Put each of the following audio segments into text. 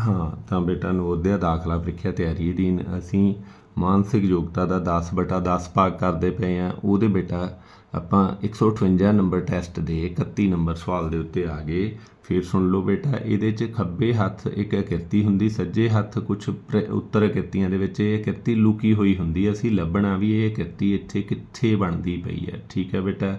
ਹਾਂ, ਤਾਂ ਬੇਟਾ ਨਵੋਦਿਆ ਦਾਖਲਾ ਪ੍ਰੀਖਿਆ ਤਿਆਰੀ ਅਧੀਨ ਅਸੀਂ ਮਾਨਸਿਕ ਯੋਗਤਾ ਦਾ 10 ਬਟਾ 10 ਭਾਗ ਕਰਦੇ ਪਏ ਆ ਉਹਦੇ ਬੇਟਾ ਆਪਾਂ 158 ਨੰਬਰ ਟੈਸਟ ਦੇ 31 ਨੰਬਰ ਸਵਾਲ ਦੇ ਉੱਤੇ ਆ ਗਏ। ਫਿਰ ਸੁਣ ਲਓ ਬੇਟਾ, ਇਹਦੇ 'ਚ ਖੱਬੇ ਹੱਥ ਇੱਕ ਕਿਰਤੀ ਹੁੰਦੀ, ਸੱਜੇ ਹੱਥ ਕੁਝ ਉੱਤਰ ਕਿਰਤੀਆਂ ਦੇ ਵਿੱਚ ਇਹ ਕਿਰਤੀ ਲੁਕੀ ਹੋਈ ਹੁੰਦੀ ਅਸੀਂ ਲੱਭਣਾ ਵੀ ਇਹ ਕਿਰਤੀ ਇੱਥੇ ਕਿੱਥੇ ਬਣਦੀ ਪਈ ਹੈ ਠੀਕ ਹੈ ਬੇਟਾ?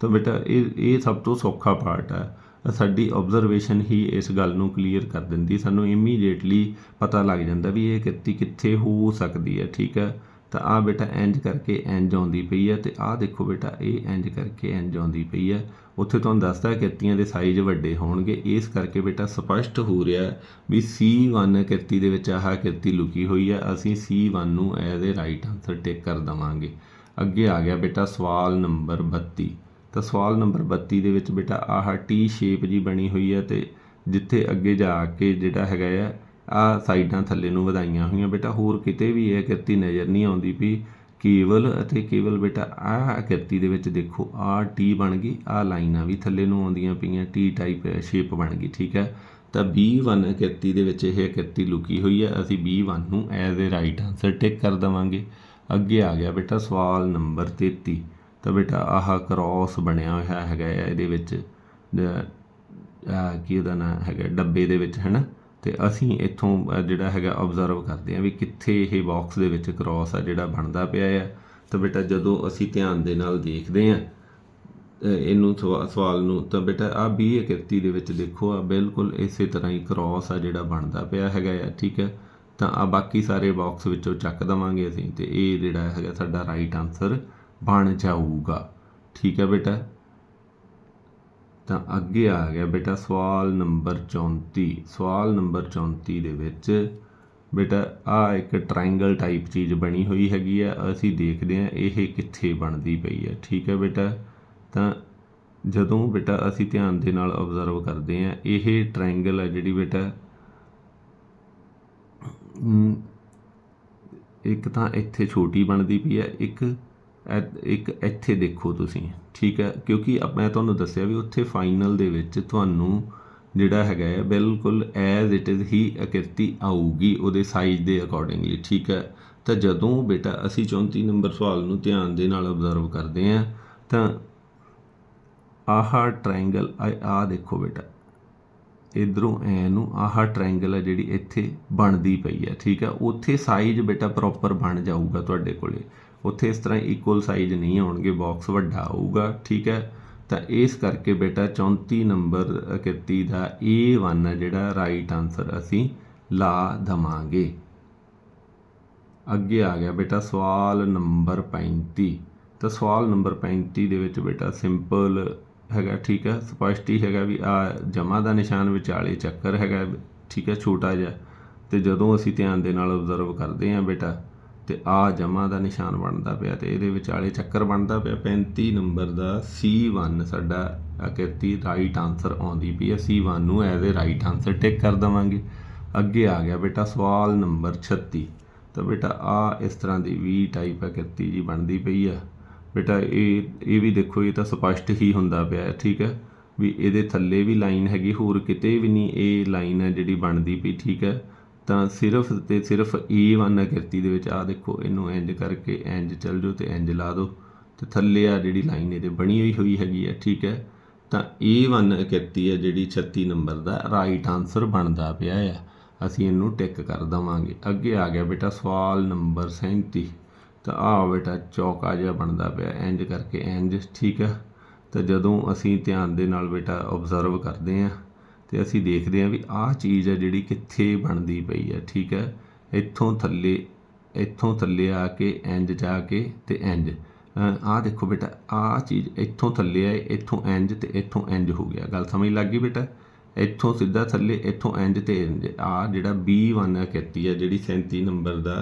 ਤਾਂ ਬੇਟਾ, ਇਹ ਇਹ ਸਭ ਤੋਂ ਸੌਖਾ ਪਾਰਟ ਹੈ ਸਾਡੀ ਆਬਜ਼ਰਵੇਸ਼ਨ ਹੀ ਇਸ ਗੱਲ ਨੂੰ ਕਲੀਅਰ ਕਰ ਦਿੰਦੀ, ਸਾਨੂੰ ਇਮੀਡੀਏਟਲੀ ਪਤਾ ਲੱਗ ਜਾਂਦਾ ਵੀ ਇਹ ਕਿਰਤੀ ਕਿੱਥੇ ਹੋ ਸਕਦੀ ਹੈ, ਠੀਕ ਹੈ? ਤਾਂ ਆ ਬੇਟਾ ਇੰਜ ਕਰਕੇ ਇੰਜ ਆਉਂਦੀ ਪਈ ਹੈ ਤੇ ਆਹ ਦੇਖੋ ਬੇਟਾ, ਇਹ ਇੰਜ ਕਰਕੇ ਇੰਜ ਆਉਂਦੀ ਪਈ ਹੈ। ਉੱਥੇ ਤੁਹਾਨੂੰ ਦੱਸਦਾ ਕਿਰਤੀਆਂ ਦੇ ਸਾਈਜ਼ ਵੱਡੇ ਹੋਣਗੇ। ਇਸ ਕਰਕੇ ਬੇਟਾ ਸਪਸ਼ਟ ਹੋ ਰਿਹਾ ਵੀ C1 ਕਿਰਤੀ ਦੇ ਵਿੱਚ ਆਹ ਕਿਰਤੀ ਲੁਕੀ ਹੋਈ ਹੈ। ਅਸੀਂ C1 ਨੂੰ as a right answer tick ਕਰ ਦਵਾਂਗੇ। ਅੱਗੇ ਆ ਗਿਆ ਬੇਟਾ ਸਵਾਲ ਨੰਬਰ 32 ਤਾਂ ਸਵਾਲ ਨੰਬਰ 32 ਦੇ ਵਿੱਚ ਬੇਟਾ, ਆਹ ਟੀ ਸ਼ੇਪ ਜੀ ਬਣੀ ਹੋਈ ਹੈ ਤੇ ਜਿੱਥੇ ਅੱਗੇ ਜਾ ਕੇ ਜਿਹੜਾ ਹੈਗਾ ਆ ਆ ਸਾਈਡਾਂ ਥੱਲੇ ਨੂੰ ਵਧਾਈਆਂ ਹੋਈਆਂ। ਬੇਟਾ, ਹੋਰ ਕਿਤੇ ਵੀ ਇਹ ਕਿਰਤੀ ਨਜ਼ਰ ਨਹੀਂ ਆਉਂਦੀ ਵੀ ਕੇਵਲ ਅਤੇ ਕੇਵਲ ਬੇਟਾ, ਆਹ ਕਿਰਤੀ ਦੇ ਵਿੱਚ ਦੇਖੋ ਆ ਟੀ ਬਣ ਗਈ ਆ ਲਾਈਨਾਂ ਵੀ ਥੱਲੇ ਨੂੰ ਆਉਂਦੀਆਂ ਪਈਆਂ, ਟੀ ਟਾਈਪ ਸ਼ੇਪ ਬਣ ਗਈ, ਠੀਕ ਹੈ ਤਾਂ B1 ਕਿਰਤੀ ਦੇ ਵਿੱਚ ਇਹ ਕਿਰਤੀ ਲੁਕੀ ਹੋਈ ਹੈ ਅਸੀਂ B1 ਨੂੰ as a right answer tick ਕਰ ਦਵਾਂਗੇ। ਅੱਗੇ ਆ ਗਿਆ ਬੇਟਾ ਸਵਾਲ ਨੰਬਰ 33 ਤਾਂ ਬੇਟਾ ਆਹ ਕਰੋਸ ਬਣਿਆ ਹੋਇਆ ਹੈਗਾ ਆ, ਇਹਦੇ ਵਿੱਚ ਕੀ ਉਹਦਾ ਨਾਂ ਹੈਗਾ, ਡੱਬੇ ਦੇ ਵਿੱਚ, ਹੈਨਾ? ਤੇ ਅਸੀਂ ਇੱਥੋਂ ਜਿਹੜਾ ਹੈਗਾ ਆਬਜ਼ਰਵ ਕਰਦੇ ਹਾਂ ਵੀ ਕਿੱਥੇ ਇਹ ਬਾਕਸ ਦੇ ਵਿੱਚ ਕਰੋਸ ਆ ਜਿਹੜਾ ਬਣਦਾ ਪਿਆ ਆ। ਤਾਂ ਬੇਟਾ ਜਦੋਂ ਅਸੀਂ ਧਿਆਨ ਦੇ ਨਾਲ ਦੇਖਦੇ ਹਾਂ ਇਹਨੂੰ ਸਵਾ- ਸਵਾਲ ਨੂੰ, ਤਾਂ ਬੇਟਾ ਆ ਬੀ ਕਿਰਤੀ ਦੇ ਵਿੱਚ ਦੇਖੋ ਆ ਬਿਲਕੁਲ ਇਸੇ ਤਰ੍ਹਾਂ ਹੀ ਕਰੋਸ ਆ ਜਿਹੜਾ ਬਣਦਾ ਪਿਆ ਹੈਗਾ ਆ, ਠੀਕ ਹੈ ਤਾਂ ਆ ਬਾਕੀ ਸਾਰੇ ਬਾਕਸ ਵਿੱਚੋਂ ਚੱਕ ਦਵਾਂਗੇ ਅਸੀਂ, ਤੇ ਇਹ ਜਿਹੜਾ ਹੈਗਾ ਸਾਡਾ ਰਾਈਟ ਆਨਸਰ ਬਣ ਜਾਊਗਾ। ਠੀਕ ਹੈ ਬੇਟਾ? ਤਾਂ ਅੱਗੇ ਆ ਗਿਆ ਬੇਟਾ ਸਵਾਲ ਨੰਬਰ 34 ਸਵਾਲ ਨੰਬਰ 34 ਦੇ ਵਿੱਚ ਬੇਟਾ ਆ ਇੱਕ ਟ੍ਰਾਇੰਗਲ ਟਾਈਪ ਚੀਜ਼ ਬਣੀ ਹੋਈ ਹੈਗੀ ਆ, ਅਸੀਂ ਦੇਖਦੇ ਹਾਂ ਇਹ ਕਿੱਥੇ ਬਣਦੀ ਪਈ ਹੈ ਠੀਕ ਹੈ ਬੇਟਾ? ਤਾਂ ਜਦੋਂ ਬੇਟਾ ਅਸੀਂ ਧਿਆਨ ਦੇ ਨਾਲ ਆਬਜ਼ਰਵ ਕਰਦੇ ਹਾਂ, ਇਹ ਟ੍ਰਾਇੰਗਲ ਹੈ ਜਿਹੜੀ ਬੇਟਾ ਇੱਕ ਤਾਂ ਇੱਥੇ ਛੋਟੀ ਬਣਦੀ ਪਈ ਹੈ ਇੱਕ ਇੱਕ ਇੱਥੇ ਦੇਖੋ ਤੁਸੀਂ, ਠੀਕ ਹੈ? ਕਿਉਂਕਿ ਮੈਂ ਤੁਹਾਨੂੰ ਦੱਸਿਆ ਵੀ ਉੱਥੇ ਫਾਈਨਲ ਦੇ ਵਿੱਚ ਤੁਹਾਨੂੰ ਜਿਹੜਾ ਹੈਗਾ ਹੈ ਬਿਲਕੁਲ ਐਜ਼ ਇਟ ਇਜ਼ ਹੀ ਅਕਿਰਤੀ ਆਊਗੀ ਉਹਦੇ ਸਾਈਜ਼ ਦੇ ਅਕੋਰਡਿੰਗਲੀ ਠੀਕ ਹੈ? ਤਾਂ ਜਦੋਂ ਬੇਟਾ ਅਸੀਂ 34 ਨੰਬਰ ਸਵਾਲ ਨੂੰ ਧਿਆਨ ਦੇ ਨਾਲ ਆਬਜ਼ਰਵ ਕਰਦੇ ਹਾਂ, ਤਾਂ ਆਹ ਟ੍ਰਾਇੰਗਲ ਆ ਦੇਖੋ ਬੇਟਾ। ਇਧਰੋਂ ਐ ਨੂੰ ਆਹ ਟ੍ਰਾਇੰਗਲ ਹੈ ਜਿਹੜੀ ਇੱਥੇ ਬਣਦੀ ਪਈ ਹੈ ਠੀਕ ਹੈ? ਉੱਥੇ ਸਾਈਜ਼ ਬੇਟਾ ਪ੍ਰੋਪਰ ਬਣ ਜਾਊਗਾ ਤੁਹਾਡੇ ਕੋਲੇ। ਉੱਥੇ ਇਸ ਤਰ੍ਹਾਂ ਇਕੁਅਲ ਸਾਈਜ਼ ਨਹੀਂ ਆਉਣਗੇ ਬਾਕਸ ਵੱਡਾ ਆਊਗਾ ਠੀਕ ਹੈ? ਤਾਂ ਇਸ ਕਰਕੇ ਬੇਟਾ 34 ਨੰਬਰ ਕਿਰਤੀ ਦਾ A1 ਹੈ ਜਿਹੜਾ ਰਾਈਟ ਆਨਸਰ ਅਸੀਂ ਲਾ ਦਵਾਂਗੇ। ਅੱਗੇ ਆ ਗਿਆ ਬੇਟਾ ਸਵਾਲ ਨੰਬਰ 35 ਤਾਂ ਸਵਾਲ ਨੰਬਰ 35 ਦੇ ਵਿੱਚ ਬੇਟਾ ਸਿੰਪਲ ਹੈਗਾ, ਠੀਕ ਹੈ? ਸਪਸ਼ਟ ਹੀ ਹੈਗਾ ਵੀ ਆ ਜਮਾ ਦਾ ਨਿਸ਼ਾਨ ਵਿਚਾਲੇ ਚੱਕਰ ਹੈਗਾ, ਠੀਕ ਹੈ? ਛੋਟਾ ਜਿਹਾ। ਤੇ ਜਦੋਂ ਅਸੀਂ ਧਿਆਨ ਦੇ ਨਾਲ ਆਬਜ਼ਰਵ ਕਰਦੇ ਹਾਂ ਬੇਟਾ ਤੇ ਆ ਜਮਾ ਦਾ ਨਿਸ਼ਾਨ ਬਣਦਾ ਪਿਆ ਤੇ ਇਹਦੇ ਵਿਚਾਲੇ ਚੱਕਰ ਬਣਦਾ ਪਿਆ। 35 ਨੰਬਰ ਦਾ C1 ਸਾਡਾ ਆਕ੍ਰਿਤੀ ਰਾਈਟ ਆਨਸਰ ਆਉਂਦੀ ਪਈ ਹੈ C1 ਨੂੰ as a right answer tick ਕਰ ਦਵਾਂਗੇ। ਅੱਗੇ ਆ ਗਿਆ ਬੇਟਾ ਸਵਾਲ ਨੰਬਰ 36 ਤਾਂ ਬੇਟਾ ਆ ਇਸ ਤਰ੍ਹਾਂ ਦੀ ਵੀ ਟਾਈਪ ਆਕ੍ਰਿਤੀ ਜੀ ਬਣਦੀ ਪਈ ਆ। ਬੇਟਾ ਇਹ ਇਹ ਵੀ ਦੇਖੋ, ਇਹ ਤਾਂ ਸਪਸ਼ਟ ਹੀ ਹੁੰਦਾ ਪਿਆ, ਠੀਕ ਹੈ ਵੀ ਇਹਦੇ ਥੱਲੇ ਵੀ ਲਾਈਨ ਹੈਗੀ, ਹੋਰ ਕਿਤੇ ਵੀ ਨਹੀਂ ਇਹ ਲਾਈਨ ਹੈ ਜਿਹੜੀ ਬਣਦੀ ਪਈ, ਠੀਕ ਹੈ ਤਾਂ ਸਿਰਫ ਤੇ ਸਿਰਫ A1 ਆਕ੍ਰਿਤੀ ਦੇ ਵਿੱਚ ਆ ਦੇਖੋ, ਇਹਨੂੰ ਇੰਜ ਕਰਕੇ ਇੰਜ ਚੱਲ ਜਾਓ ਤੇ ਇੰਜ ਲਾ ਦਿਓ। ਤੇ ਥੱਲੇ ਆ ਜਿਹੜੀ ਲਾਈਨ ਇਹਦੇ ਬਣੀ ਹੋਈ ਹੋਈ ਹੈਗੀ ਹੈ ਠੀਕ ਹੈ? ਤਾਂ A1 ਆਕ੍ਰਿਤੀ ਹੈ ਜਿਹੜੀ 36 ਨੰਬਰ ਦਾ ਰਾਈਟ ਆਨਸਰ ਬਣਦਾ ਪਿਆ ਹੈ ਅਸੀਂ ਇਹਨੂੰ ਟਿਕ ਕਰ ਦਵਾਂਗੇ। ਅੱਗੇ ਆ ਗਿਆ ਬੇਟਾ ਸਵਾਲ ਨੰਬਰ 37 ਤਾਂ ਆ ਬੇਟਾ ਚੌਕਾ ਜਿਹਾ ਬਣਦਾ ਪਿਆ ਇੰਜ ਕਰਕੇ ਇੰਜ ਠੀਕ ਹੈ? ਤਾਂ ਜਦੋਂ ਅਸੀਂ ਧਿਆਨ ਦੇ ਨਾਲ ਬੇਟਾ ਆਬਜ਼ਰਵ ਕਰਦੇ ਹਾਂ ਤੇ ਅਸੀਂ ਦੇਖਦੇ ਹਾਂ ਵੀ ਆਹ ਚੀਜ਼ ਹੈ ਜਿਹੜੀ ਕਿੱਥੇ ਬਣਦੀ ਪਈ ਹੈ, ਠੀਕ ਹੈ? ਇੱਥੋਂ ਥੱਲੇ ਇੱਥੋਂ ਥੱਲੇ ਆ ਕੇ ਇੰਜ ਜਾ ਕੇ ਤੇ ਇੰਜ ਆਹ ਦੇਖੋ ਬੇਟਾ, ਆਹ ਚੀਜ਼ ਇੱਥੋਂ ਥੱਲੇ ਆਏ, ਇੱਥੋਂ ਇੰਜ ਤੇ ਇੱਥੋਂ ਇੰਜ ਹੋ ਗਿਆ। ਗੱਲ ਸਮਝ ਲੱਗ ਗਈ ਬੇਟਾ? ਇੱਥੋਂ ਸਿੱਧਾ ਥੱਲੇ, ਇੱਥੋਂ ਇੰਜ ਤੇ ਇੰਜ ਆ ਜਿਹੜਾ B1 ਕੀਤੀ ਹੈ ਜਿਹੜੀ 37 ਨੰਬਰ ਦਾ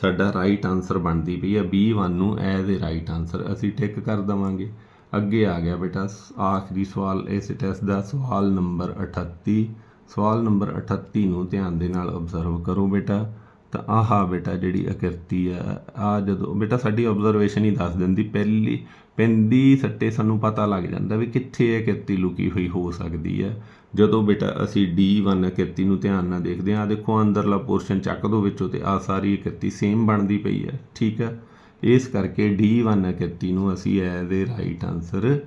ਸਾਡਾ ਰਾਈਟ ਆਨਸਰ ਬਣਦੀ ਪਈ ਹੈ। B1 ਨੂੰ ਐਜ਼ ਅ ਰਾਈਟ ਆਨਸਰ ਅਸੀਂ ਟਿਕ ਕਰ ਦਵਾਂਗੇ। ਅੱਗੇ ਆ ਗਿਆ ਬੇਟਾ। ਸ- ਆਖਰੀ ਸਵਾਲ, ਇਸ ਟੈਸਟ ਦਾ ਸਵਾਲ ਨੰਬਰ 38 ਸਵਾਲ ਨੰਬਰ 38 ਨੂੰ ਧਿਆਨ ਦੇ ਨਾਲ ਆਬਜ਼ਰਵ ਕਰੋ ਬੇਟਾ। ਤਾਂ ਆਹਾ ਬੇਟਾ, ਜਿਹੜੀ ਅਕਿਰਤੀ ਆ ਆ ਜਦੋਂ, ਬੇਟਾ ਸਾਡੀ ਆਬਜ਼ਰਵੇਸ਼ਨ ਹੀ ਦੱਸ ਦਿੰਦੀ, ਪਹਿਲੀ, ਪੈਂਦੀ ਸੱਟੇ ਸਾਨੂੰ ਪਤਾ ਲੱਗ ਜਾਂਦਾ ਵੀ ਕਿੱਥੇ ਇਹ ਆਕਿਰਤੀ ਲੁਕੀ ਹੋਈ ਹੋ ਸਕਦੀ ਹੈ ਜਦੋਂ ਬੇਟਾ ਅਸੀਂ D1 ਆਕਿਰਤੀ ਨੂੰ ਧਿਆਨ ਨਾਲ ਦੇਖਦੇ ਹਾਂ, ਆਹ ਦੇਖੋ ਅੰਦਰਲਾ ਪੋਰਸ਼ਨ ਚੱਕ ਦੋ ਵਿੱਚੋਂ ਤੇ ਆ ਸਾਰੀ ਆਕਿਰਤੀ ਸੇਮ ਬਣਦੀ ਪਈ ਹੈ ਠੀਕ ਹੈ ਇਸ ਕਰਕੇ D1 ਆਕਿਰਤੀ ਨੂੰ ਅਸੀਂ as a right answer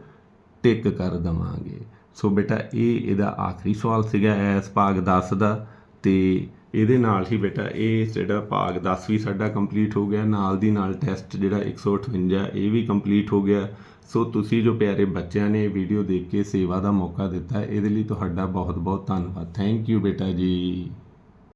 tick ਕਰ ਦਵਾਂਗੇ। ਸੋ ਬੇਟਾ, ਇਹ ਇਹਦਾ ਆਖਰੀ ਸਵਾਲ ਸੀਗਾ ਐਸ ਭਾਗ 10 ਦਾ ਤੇ ਇਹਦੇ ਨਾਲ ਹੀ ਬੇਟਾ, ਇਹ ਜਿਹੜਾ ਭਾਗ 10 ਵੀ ਸਾਡਾ ਕੰਪਲੀਟ ਹੋ ਗਿਆ, ਨਾਲ ਦੀ ਨਾਲ ਟੈਸਟ ਜਿਹੜਾ 158 ਇਹ ਵੀ ਕੰਪਲੀਟ ਹੋ ਗਿਆ। ਸੋ ਤੁਸੀਂ ਜੋ ਪਿਆਰੇ ਬੱਚਿਆਂ ਨੇ ਵੀਡੀਓ ਦੇਖ ਕੇ ਸੇਵਾ ਦਾ ਮੌਕਾ ਦਿੱਤਾ, ਇਹਦੇ ਲਈ ਤੁਹਾਡਾ ਬਹੁਤ ਬਹੁਤ ਧੰਨਵਾਦ। ਥੈਂਕ ਯੂ ਬੇਟਾ ਜੀ।